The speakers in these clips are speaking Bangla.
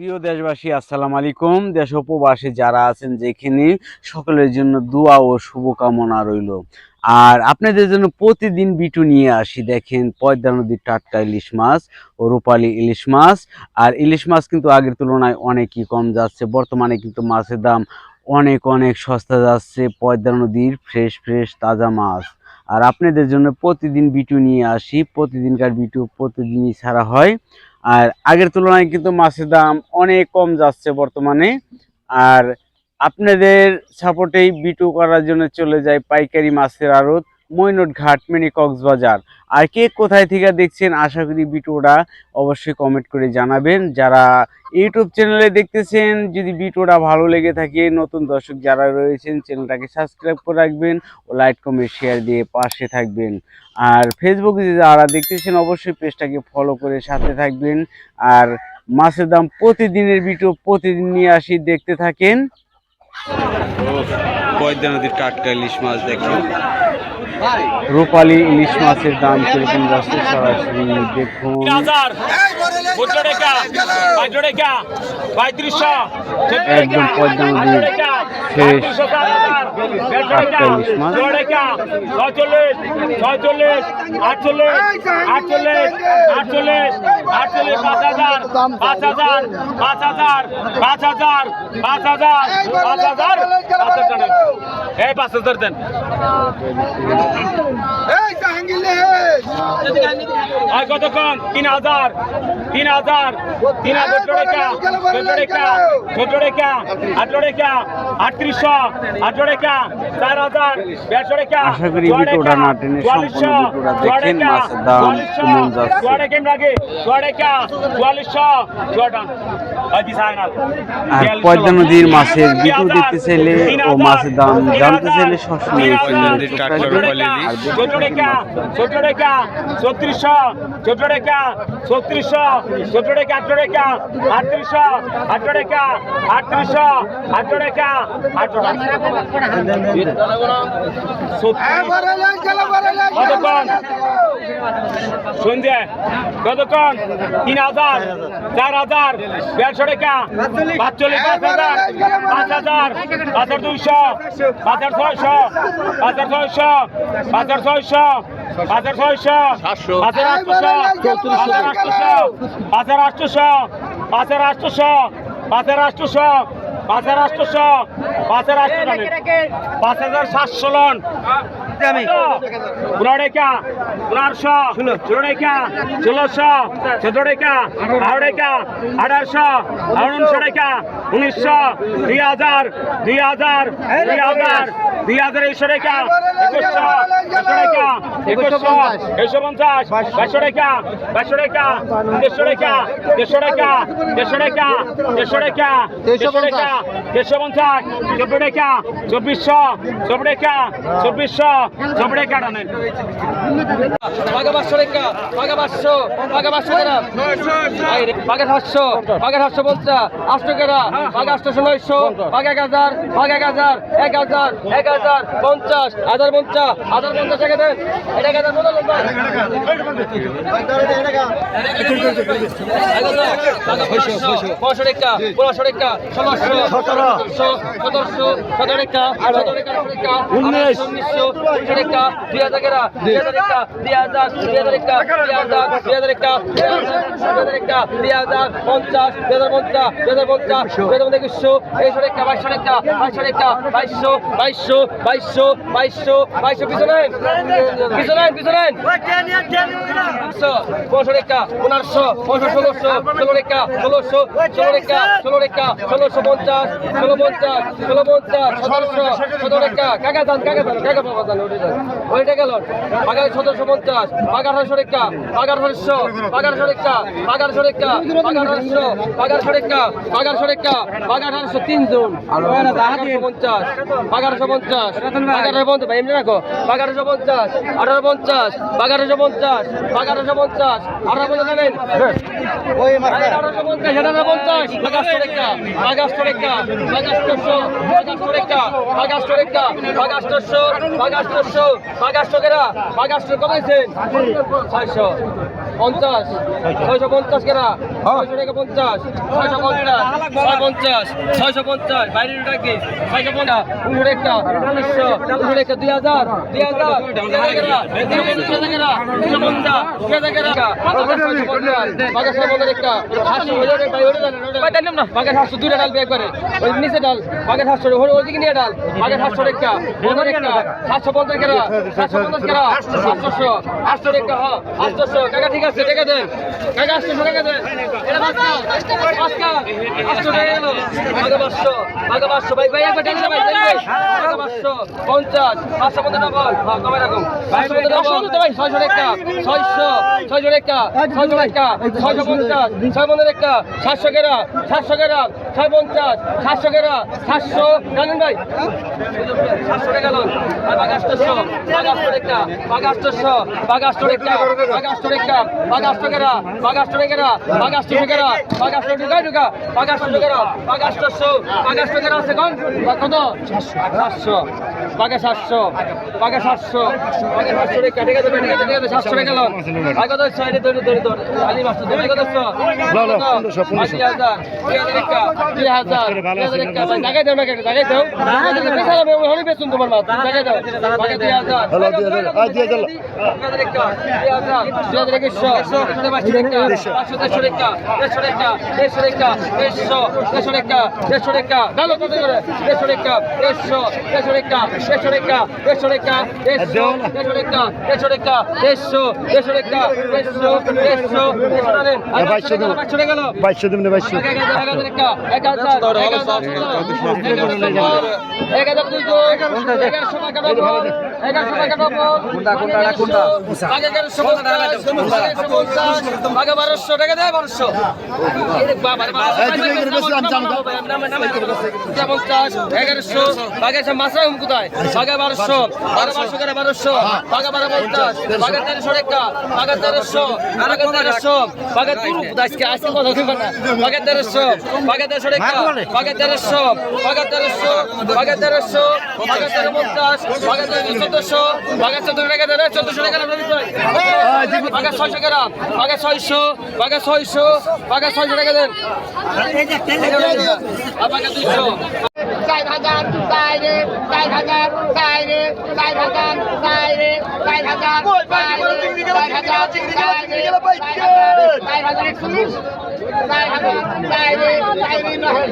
প্রিয় দেশবাসী, আসসালাম আলাইকুম। দেশ উপবাসী যারা আছেন যেখানে, সকলের জন্য দোয়া ও শুভকামনা রইল। আর আপনাদের জন্য প্রতিদিন বিটু নিয়ে আসি, দেখেন, পদ্মা নদীর টাটকা ইলিশ মাছ ও রূপালী ইলিশ মাছ। আর ইলিশ মাছ কিন্তু আগের তুলনায় অনেকই কম যাচ্ছে। বর্তমানে কিন্তু মাছের দাম অনেক অনেক সস্তা যাচ্ছে। পদ্মা নদীর ফ্রেশ ফ্রেশ, তাজা মাছ। আর আপনাদের জন্য প্রতিদিন বিটু নিয়ে আসি। প্রতিদিনকার বিটু প্রতিদিনই ছাড়া হয়। আর আগের তুলনায় কিন্তু মাছের দাম অনেক কম যাচ্ছে বর্তমানে। আর আপনাদের সাপোর্টেই বিটু করার জন্য চলে যায় পাইকারি মাছের আড়ত। মৈনট ঘাট, মিনি কক্সবাজার। আর কে কোথায় থেকে দেখছেন, আশা করি ভিডিওটা অবশ্যই কমেন্ট করে জানাবেন। যারা ইউটিউব চ্যানেলে দেখতেছেন, যদি ভিডিওটা ভালো লেগে থাকে, নতুন দর্শক যারা রয়েছেন চ্যানেলটাকে সাবস্ক্রাইব করে রাখবেন ও লাইক কমেন্ট শেয়ার দিয়ে পাশে থাকবেন। আর ফেসবুকে যারা দেখতেছেন, অবশ্যই পেজটাকে ফলো করে সাথে থাকবেন। আর মাছের দাম প্রতিদিনের ভিডিও প্রতিদিন নিয়ে আসি, দেখতে থাকেন। পয়দা নদীর টাটকা ইলিশ মাছ দেখেন রূপালী ইলিশ মাছের দাম কীরকম যাচ্ছে সরাসরি দেখুন একদম পদ্মা নদীর ফ্রেশ টাটকা ইলিশ মাছ ছয়চল্লিশ ছয়চল্লিশ আটচল্লিশ আটচল্লিশ আটচল্লিশ আটচল্লিশ পাঁচ হাজার পাঁচ হাজার পাঁচ হাজার পাঁচ হাজার পাঁচ হাজার পাঁচ হাজার পাঁচ হাজার এই পাঁচ হাজার দেন আর কতক্ষণ তিন হাজার তিন হাজার তিন হাজার টাকা চোদ্দ টাকা চোদ্দ টাকা আঠারো টাকা আটত্রিশশো আঠারো টাকা চার হাজার দেড়শো টাকা আশা করি ভিডিওটা না টেনে সম্পূর্ণ ভিডিওটা দেখেন, মাছের দাম কেমন যাচ্ছে। আর পদ্মা নদীর মাছের ভিডিও দেখতে চাইলে ও মাছের দাম জানতে চাইলে সবসময় ছত্রিশশো চোদ্দ টাকা ছত্রিশশো চোদ্দ টাকা আঠারো টাকা আটত্রিশশো আঠারো টাকা আটত্রিশশো আঠারো টাকা আঠারো কতক্ষণ সন্ধ্যে কতক্ষণ তিন হাজার চার হাজার দেড়শো টাকা পাঁচচল্লিশ পাঁচ হাজার পাঁচ হাজার পাঁচ হাজার দুইশো পাঁচ হাজার ছয়শো পাঁচ হাজার ছয়শো পাঁচ হাজার ছয়শো পাঁচ হাজার ছয়শো পাঁচ হাজার আটশোশো পাঁচ হাজার আটশোশো পাঁচ হাজার আটশোশো পাঁচ হাজার আটশোশো পাঁচ হাজার আটশোশো পাঁচ হাজার আটশোশো পাঁচ হাজার আটশো পাঁচ হাজার সাতশো লন পনেরো টাকা পনেরোশো ষোলো টাকা ষোলোশো চোদ্দ টাকা বারো টাকা আঠারোশো উনিশশো টাকা উনিশশো দুই হাজার দুই হাজার দুই হাজার। দুই হাজার একশো টাকা একুশশো একশো টাকা একুশশো একশো পঞ্চাশ বাইশশো টাকা বাইশশো টাকা দেড়শো টাকা দেড়শো টাকা দেড়শো টাকা দেড়শো টাকা দেড়শো টাকা দেড়শো পঞ্চাশ চব্বিশ টাকা চব্বিশশো চব্বিশ টাকা চব্বিশশো চব্বিশ টাকা টানেন পাকা পাঁচশো রেখা পাকা পাঁচশো পাকা পাঁচশো গ্রাম পাকা সাতশো পাকা সাতশো পঞ্চাশ আটশো গ্রাম পাকা আটশো নয়শো পাকা এক হাজার পাকা এক হাজার এক হাজার পঞ্চাশ হাজার পঞ্চাশ হাজার পঞ্চাশ টাকা দেন। এটা এক হাজার বলো লম্বা। পনেরোশো রেখা পনেরোশো রেখা ষোলোশো সতেরোশো সতেরোশো সতেরো রেখা সতেরো রেখা রেখা উনিশ। উনিশশো উনিশশো রেখা দুই হাজার গেরা দুই হাজার রেখা দুই হাজার দুই হাজার রেখা দুই হাজার দুই হাজার দুই হাজার রেখা দুই হাজার পঞ্চাশ, দুই হাজার পঞ্চাশ, দুই হাজার পঞ্চাশ, দুই হাজার একুশশো তেইশশো রেখা বাইশশো রেখা বাইশশো রেখা বাইশশো বাইশশো বাইশশো বাইশশো বাইশশো পিছনে পিছনে পিছনে পনেরোশো পনেরোশো পনেরোশো পনেরোশো, ষোলোশো, ষোলো রেখা ষোলোশো, ষোলো রেখা ষোলো রেখা ষোলোশো পঞ্চাশ, ষোলো পঞ্চাশ ষোলো পঞ্চাশ, সতেরোশো, সতেরো রেখা কাকা যান কাকা যান কাকা বাবা যান ওইটা যান ওইটা গেল পাগার সতেরোশো পঞ্চাশ পাগারশো রেখা পাগারশো পাগারশো রেখা পাগারশো রেখা পাগারশো পাগারশো রেখা পাগারশো রেখা পাগারশো তিনজন পাগারশো পঞ্চাশ পাগারশো পঞ্চাশ পাগারশো পঞ্চাশ ভাই এমনি রাখো পাগারশো পঞ্চাশ আঠারো পঞ্চাশ পাগারশো পঞ্চাশ পাগারশো পঞ্চাশ আঠারো পঞ্চাশ পঞ্চাশ আঠারো পঞ্চাশ পাগারশো রেখা পাগারশো রেখা পাগারশো পাগারশো রেখা পাগারশো রেখা পাগারশো পাগারশো পাগারশো কেরা পাগারশো কমাইছেন ছয়শো পঞ্চাশ। ছয়শো পঞ্চাশ কেনা হ্যাঁ। ছয়শো টাকা পঞ্চাশ। ছয়শো পঞ্চাশ। ছয় পঞ্চাশ। ছয়শো পঞ্চাশ। পঞ্চাশ। সাতশো। পঞ্চাশ কেনা সাতশো পঞ্চাশ আটশো ঠিক আছে? টাকা দেন। টাকা আটশোশো টাকা দেন। এটা পাঁচটা আটশো টাকা গেল। বাগা পাঁচশো পাঁচশো। ভাই ভাই একবার টাকা ভাই ভাই বাগা পাঁচশো পঞ্চাশ পাঁচশো পঞ্চাশ ডবল হ্যাঁ কমে রাখুন। পাঁচশো পঞ্চাশ ভাই ছয়শো টাকা। ছয়শো ছয়শো টাকা। ছয়শো টাকা ছয়শো পঞ্চাশ ছয় পঞ্চাশ টাকা। সাতশো কেরা সাতশো কেরা ছয় পঞ্চাশ সাতশো কেরা সাতশো। জানেন ভাই। সাতশো টাকা লোন। আর বাগাস্টশো বাগাস্ট টাকা। বাগাস্টশো বাগাস্ট টাকা। বাগাস্ট টাকা। বাগাস্ট কেরা বাগাস্ট কেরা বাগাস্ট কেরা বাগাস্ট ঢুকাই ঢুকা বাগাস্ট কেরা বাগাস্ট বাগাস্ট কেরা আছে কোন? কত? 700 700 পাকে সাতশো পাকে সাতশো পাকে সাতশো কেটে গেছে কেটে গেছে কেটে সাতশো টাকা লোন। আর কত হচ্ছে? এটা ধরে ধরে ধরে আলি মাস্টার ধরে কত হচ্ছে? আশি হাজার দুই হাজার টাকা দুই হাজার দুই হাজার টাকা জায়গায় দাও কেটে জায়গায় দাও। হলি একশো পাঁচশো দেড়শো দেড়শো টাকা দেড়শো টাকা দেড়শো দেড়শো টাকা দেড়শো টাকা দেড়শো দেড়শো টাকা দেড়শো দেড়শো বাইশশো দেবো। বাইশশো টাকা বাইশশো দেবেন না বাইশশো এক হাজার এক হাজার দুইশো এগারোশো টাকা এগারোশো টাকা কোনটা কোনটা কোনটা আগে এগারোশো পঞ্চাশ পঞ্চাশ আগে বারোশো টাকা দেয় বারোশো এগারোশো বাগে মাসরা হুম কোথায় ভাগা বারোশো বারো বারোশো করে বারোশো ভাগা বারো পঞ্চাশ ভাগা তেরোশো একটা ভাগা তেরোশো ভাগা তেরোশো ভাগা আজকে আজকে কথা শুনবেন না। ভাগা তেরোশো ভাগা তেরোশো একটা ভাগা তেরোশো ভাগা তেরোশো ভাগা তেরোশো ভাগা তেরো পঞ্চাশ ভাগা তেরো চোদ্দশো ভাগা চোদ্দশো টাকা ধরে হ্যাঁ, চোদ্দশো টাকা ভাগা ছয়শো গ্রাম ভাগা ছয়শো ভাগা ছয়শো ভাগা ছয়শো টাকা দেন। ভাগা দুইশো। চার হাজার চাইরে চার হাজার চাইরে চার হাজার চাইরে চার হাজার চার হাজার চার হাজার একচল্লিশ চার হাজার চাইরে চাইরে নয়।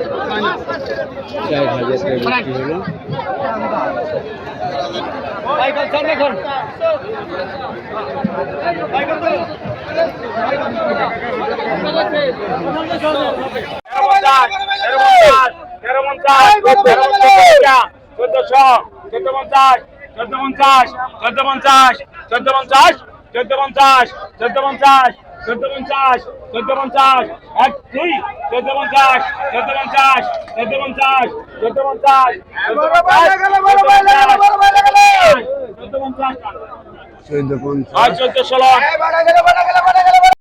তেরো পঞ্চাশ তেরো পঞ্চাশ চোদ্দশো চোদ্দ পঞ্চাশ চোদ্দ পঞ্চাশ চোদ্দ পঞ্চাশ চোদ্দ পঞ্চাশ চোদ্দ পঞ্চাশ চোদ্দ পঞ্চাশ চোদ্দ পঞ্চাশ চোদ্দ পঞ্চাশ এক দুই চোদ্দ পঞ্চাশ চোদ্দ পঞ্চাশ চোদ্দ পঞ্চাশ চোদ্দ পঞ্চাশ চোদ্দ পঞ্চাশ চোদ্দ পঞ্চাশ